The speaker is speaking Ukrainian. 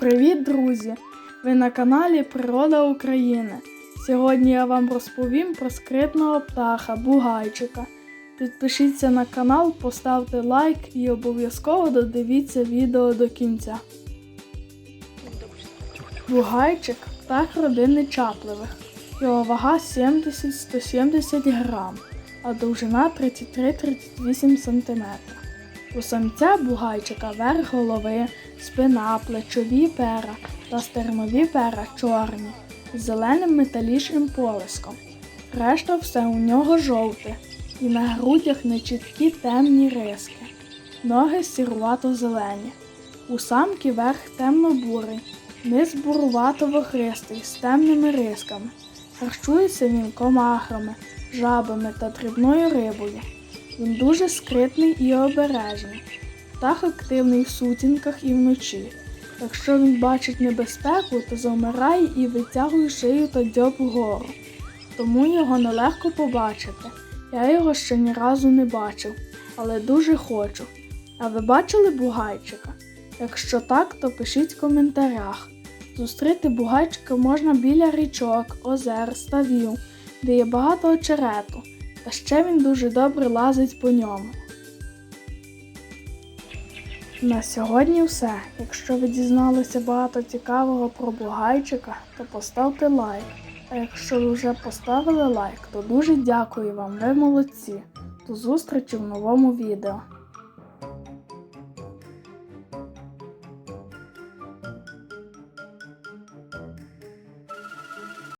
Привіт, друзі! Ви на каналі Природа України. Сьогодні я вам розповім про скритного птаха Бугайчика. Підпишіться на канал, поставте лайк і обов'язково додивіться відео до кінця. Бугайчик птах родини чапливих. Його вага 70-170 грам, а довжина 33-38 см. У самця бугайчика верх голови, спина, плечові пера та стернові пера чорні з зеленим металічним полиском. Решта все у нього жовте, і на грудях нечіткі темні риски. Ноги сірувато-зелені. У самки верх темно-бурий, низ бурувато-вохристий з темними рисками. Харчується він комахами, жабами та дрібною рибою. Він дуже скритний і обережний. Птах активний в сутінках і вночі. Якщо він бачить небезпеку, то завмирає і витягує шию та дзьоб вгору. Тому його нелегко побачити. Я його ще ні разу не бачив, але дуже хочу. А ви бачили бугайчика? Якщо так, то пишіть в коментарях. Зустріти бугайчика можна біля річок, озер, ставів, де є багато очерету. Та ще він дуже добре лазить по ньому. На сьогодні все. Якщо ви дізналися багато цікавого про бугайчика, то поставте лайк. А якщо ви вже поставили лайк, то дуже дякую вам, ви молодці. До зустрічі в новому відео.